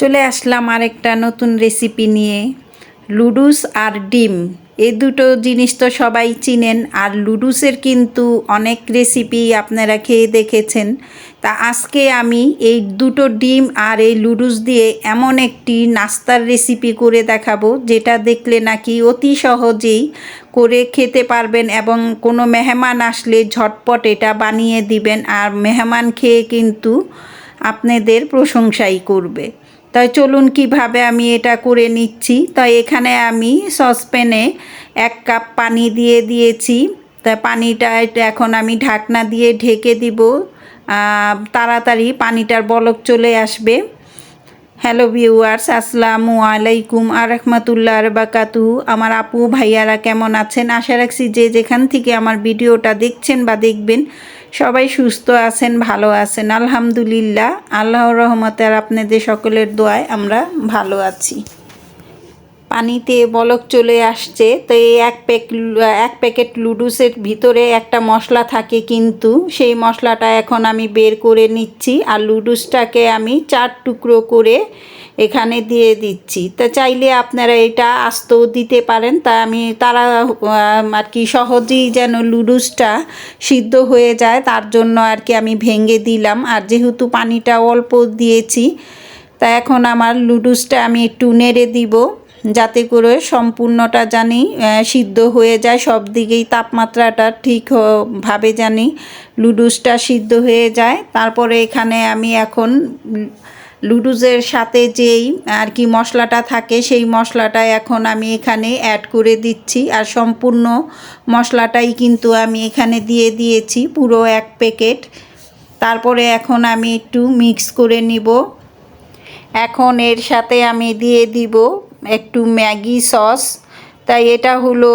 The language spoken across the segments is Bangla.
চলে আসলাম আরেকটা নতুন রেসিপি নিয়ে। লুডুস আর ডিম এই দুটো জিনিস তো সবাই চিনেন, আর লুডুসের কিন্তু অনেক রেসিপি আপনারা খেয়ে দেখেছেন। তা আজকে আমি এই দুটো ডিম আর এই লুডুস দিয়ে এমন একটি নাস্তার রেসিপি করে দেখাবো, যেটা দেখলে নাকি অতি সহজেই করে খেতে পারবেন এবং কোনো মেহমান আসলে ঝটপট এটা বানিয়ে দিবেন, আর মেহমান খেয়ে কিন্তু আপনাদের প্রশংসাই করবে। তাই চলুন কীভাবে আমি এটা করে নিচ্ছি? তাই এখানে আমি সসপ্যানে এক কাপ পানি দিয়ে দিয়েছি। তা পানিটা এখন আমি ঢাকনা দিয়ে ঢেকে দিব। তাড়াতাড়ি পানিটার বলক চলে আসবে। হ্যালো ভিউয়ার্স, আসসালামু আলাইকুম আর রহমতুল্লাহ বাকাতু আমার আপু ভাইয়ারা কেমন আছেন? আশা রাখছি যে যেখান থেকে আমার ভিডিওটা দেখছেন বা দেখবেন সবাই সুস্থ আছেন, ভালো আছেন। আলহামদুলিল্লাহ, আল্লাহর রহমতে আর আপনাদের সকলের দোয়ায় আমরা ভালো আছি। পানিতে বলক চলে আসছে, তো এই এক প্যাক, এক প্যাকেট লুডুসের ভিতরে একটা মশলা থাকে কিন্তু, সেই মশলাটা এখন আমি বের করে নিচ্ছি। আর লুডুসটাকে আমি চার টুকরো করে এখানে দিয়ে দিচ্ছি। তা চাইলে আপনারা এটা আস্তও দিতে পারেন। তা আমি, তারা আর কি সহজেই যেন লুডুসটা সিদ্ধ হয়ে যায়, তার জন্য আর কি আমি ভেঙে দিলাম। আর যেহেতু পানিটা অল্প দিয়েছি, তা এখন আমার লুডুসটা আমি একটু নেড়ে দিব, যাতে করে সম্পূর্ণটা জানি সিদ্ধ হয়ে যায়। সব দিকেই তাপমাত্রাটা ঠিক হ- ভাবে জানি লুডুসটা সিদ্ধ হয়ে যায়। তারপরে এখানে আমি এখন লু- লুডুসের সাথে যেই আর কি মশলাটা থাকে, সেই মশলাটা এখন আমি এখানে অ্যাড করে দিচ্ছি। আর সম্পূর্ণ মশলাটাই কিন্তু আমি এখানে দিয়ে দিয়েছি পুরো এক প্যাকেট তারপরে এখন আমি একটু মিক্স করে নিব। এখন এর সাথে আমি দিয়ে দিব একটু ম্যাগি সস। তাই এটা হলো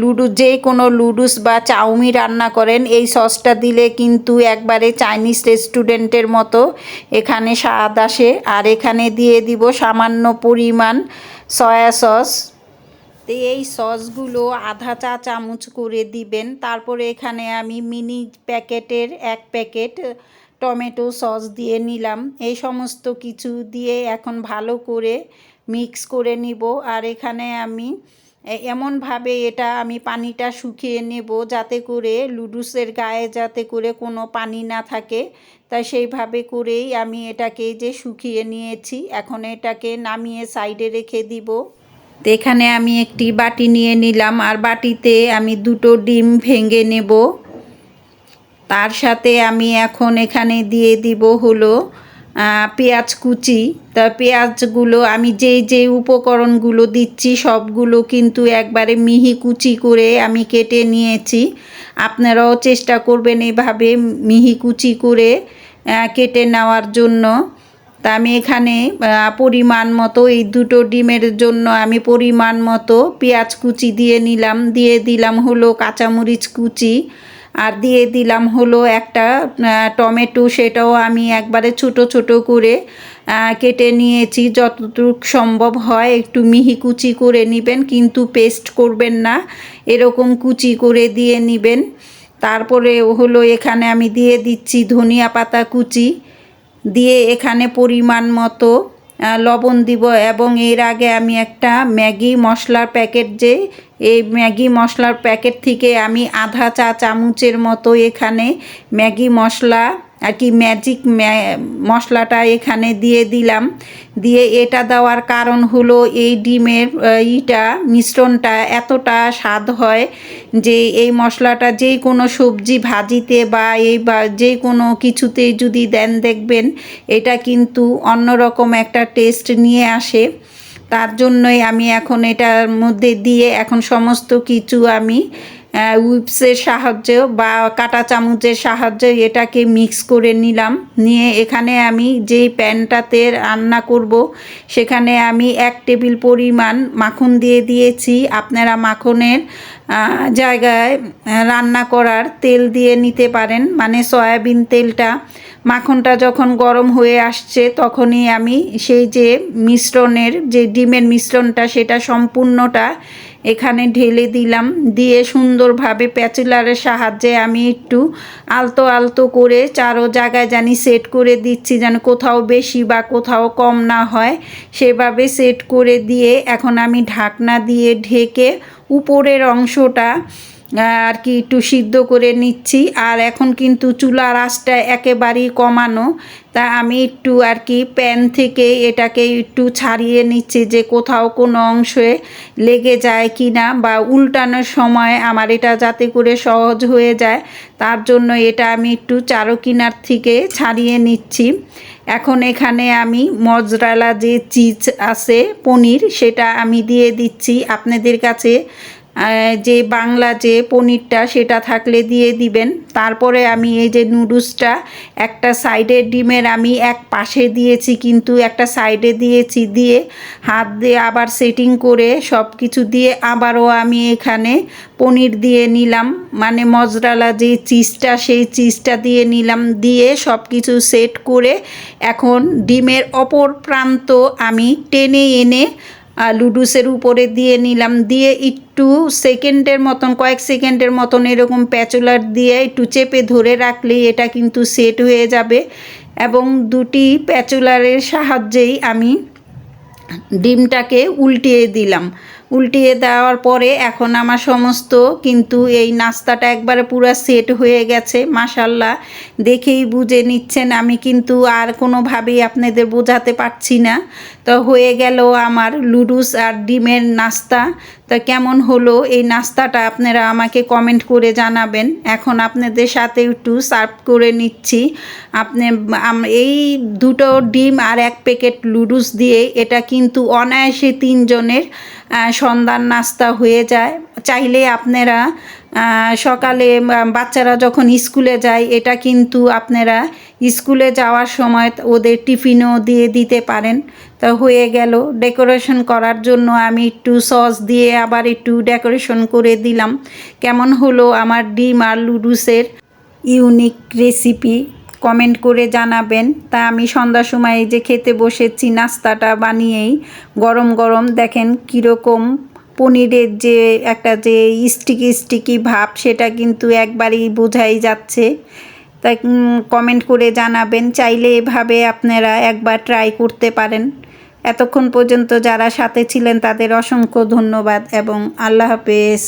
লুডু, যে কোনো লুডুস বা চাউমি রান্না করেন, এই সসটা দিলে কিন্তু একবারে চাইনিজ রেস্টুরেন্টের মতো এখানে স্বাদ আসে। আর এখানে দিয়ে দিব সামান্য পরিমাণ সয়া সস। এই সসগুলো আধা চা চামচ করে দিবেন। তারপরে এখানে আমি মিনি প্যাকেটের এক প্যাকেট টমেটো সস দিয়ে নিলাম। এই সমস্ত কিছু দিয়ে এখন ভালো করে মিক্স করে নিব। আর এখানে আমি এমনভাবে এটা আমি পানিটা শুকিয়ে নেব যাতে করে লুডুসের গায়ে যাতে করে কোনো পানি না থাকে। তাই সেইভাবে করেই আমি এটাকে যে শুকিয়ে নিয়েছি। এখন এটাকে নামিয়ে সাইডে রেখে দিব। তো এখানে আমি একটি বাটি নিয়ে নিলাম আর বাটিতে আমি দুটো ডিম ভেঙে নেব। তার সাথে আমি এখন এখানে দিয়ে দিব হলো পেঁয়াজ কুচি। তা পেঁয়াজগুলো আমি যেই যে উপকরণগুলো দিচ্ছি, সবগুলো কিন্তু একবারে মিহি কুচি করে আমি কেটে নিয়েছি। আপনারাও চেষ্টা করবেন এভাবে মিহি কুচি করে কেটে নেওয়ার জন্য। তা আমি এখানে পরিমাণ মতো, এই দুটো ডিমের জন্য আমি পরিমাণ মতো পেঁয়াজ কুচি দিয়ে নিলাম। দিয়ে দিলাম হলো কাঁচামরিচ কুচি। আর দিয়ে দিলাম হলো একটা টমেটো সেটাও আমি একবারে ছোট ছোট করে কেটে নিয়েছি। যতটুকু সম্ভব হয় একটু মিহি কুচি করে নেবেন, কিন্তু পেস্ট করবেন না। এরকম কুচি করে দিয়ে নেবেন। তারপরে হলো এখানে আমি দিয়ে দিচ্ছি ধনিয়া পাতা কুচি। দিয়ে এখানে পরিমাণ মতো লবণ দিব এবং এর আগে আমি একটা ম্যাগি মশলার প্যাকেট যে এই ম্যাগি মশলার প্যাকেট থেকে আমি আধা চা চামচের মতো এখানে ম্যাগি মশলা আর কি ম্যাজিক ম্যা- মশলাটা এখানে দিয়ে দিলাম। দিয়ে এটা দেওয়ার কারণ হলো এই ডিমের ইটা, মিশ্রণটা এতটা স্বাদ হয় যে এই মশলাটা যে কোনো সবজি ভাজিতে বা এই বা যে কোনো কিছুতেই যদি দেন দেখবেন, এটা কিন্তু অন্যরকম একটা টেস্ট নিয়ে আসে। তার জন্যই আমি এখন এটার মধ্যে দিয়ে এখন সমস্ত কিছু আমি উইপসের সাহায্যে বা কাটা চামচের সাহায্যে এটাকে মিক্স করে নিলাম। নিয়ে এখানে আমি যেই প্যানটাতে রান্না করব, সেখানে আমি এক টেবিল পরিমাণ মাখন দিয়ে দিয়েছি। আপনারা মাখনের জায়গায় রান্না করার তেল দিয়ে নিতে পারেন। মানে সয়াবিন তেলটা মাখনটা যখন গরম হয়ে আসছে, তখনই আমি সেই যে মিশ্রণের, যে ডিমের মিশ্রণটা, সেটা সম্পূর্ণটা এখানে ঢেলে দিলাম। দিয়ে সুন্দরভাবে প্যাচুলারের সাহায্যে আমি একটু আলতো আলতো করে চারো জায়গায় জানি সেট করে দিচ্ছি, যেন কোথাও বেশি বা কোথাও কম না হয়। সেভাবে সেট করে দিয়ে এখন আমি ঢাকনা দিয়ে ঢেকে উপরের অংশটা আর কি একটু সিদ্ধ করে নিচ্ছি। আর এখন কিন্তু চুলার আঁচটা একেবারেই কমানো। তা আমি একটু আর কি প্যান থেকে এটাকে একটু ছাড়িয়ে নিচ্ছি যে কোথাও কোনো অংশে লেগে যায় কি না বা উল্টানোর সময় আমার এটা যাতে করে সহজ হয়ে যায়, তার জন্য এটা আমি একটু চারো কিনার থেকে ছাড়িয়ে নিচ্ছি। এখন এখানে আমি মজরালা যে চিজ আছে, পনির, সেটা আমি দিয়ে দিচ্ছি। আপনাদের কাছে যে বাংলা যে পনিরটা সেটা থাকলে দিয়ে দিবেন। তারপরে আমি এই যে নুডলসটা, একটা সাইডে ডিমের আমি এক পাশে দিয়েছি কিন্তু একটা সাইডে দিয়েছি দিয়ে হাত দিয়ে আবার সেটিং করে সব কিছু দিয়ে আবারও আমি এখানে পনির দিয়ে নিলাম। মানে মজরালা যে চিজটা, সেই চিজটা দিয়ে নিলাম। দিয়ে সব কিছু সেট করে এখন ডিমের অপর প্রান্ত আমি টেনে এনে লুডুসের উপরে দিয়ে নিলাম। দিয়ে একটু সেকেন্ডের মতন, কয়েক সেকেন্ডের মতন এরকম প্যাচুলার দিয়ে একটু চেপে ধরে রাখলেই এটা কিন্তু সেট হয়ে যাবে এবং দুটি প্যাচুলারের সাহায্যেই আমি ডিমটাকে উল্টিয়ে দিলাম। উল্টিয়ে দেওয়ার পরে এখন আমার সমস্ত কিন্তু এই নাস্তাটা একবারে পুরো সেট হয়ে গেছে মাসাল্লাহ দেখেই বুঝে নিচ্ছেন, আমি কিন্তু আর কোনোভাবেই আপনাদের বোঝাতে পারছি না। তো হয়ে গেল আমার লুডুস আর ডিমের নাস্তা। তা কেমন হলো? এই নাস্তাটা আপনারা আমাকে কমেন্ট করে জানাবেন। এখন আপনাদের সাথে একটু সার্ভ করে নিচ্ছি। আপনি এই দুটো ডিম আর এক প্যাকেট লুডুস দিয়ে এটা কিন্তু অনায়াসে তিনজনের সন্ধান নাস্তা হয়ে যায়। চাইলে আপনারা সকালে বাচ্চারা যখন স্কুলে যায়, এটা কিন্তু আপনারা স্কুলে যাওয়ার সময় ওদের টিফিনও দিয়ে দিতে পারেন। তা হয়ে গেল, ডেকোরেশন করার জন্য আমি একটু সস দিয়ে আবার একটু ডেকোরেশন করে দিলাম। কেমন হলো আমার ডিম আর লুডুসের ইউনিক রেসিপি? কমেন্ট করে জানাবেন। তা আমি সন্ধ্যার সময় যে খেতে বসেছি, নাস্তাটা বানিয়েই গরম গরম, দেখেন কীরকম পনিরের যে একটা যে স্টিকি স্টিকি ভাব, সেটা কিন্তু একবারই বোঝাই যাচ্ছে। তাই কমেন্ট করে জানাবেন। চাইলে এভাবে আপনারা একবার ট্রাই করতে পারেন। এতক্ষণ পর্যন্ত যারা সাথে ছিলেন, তাদের অসংখ্য ধন্যবাদ এবং আল্লাহ হাফেজ।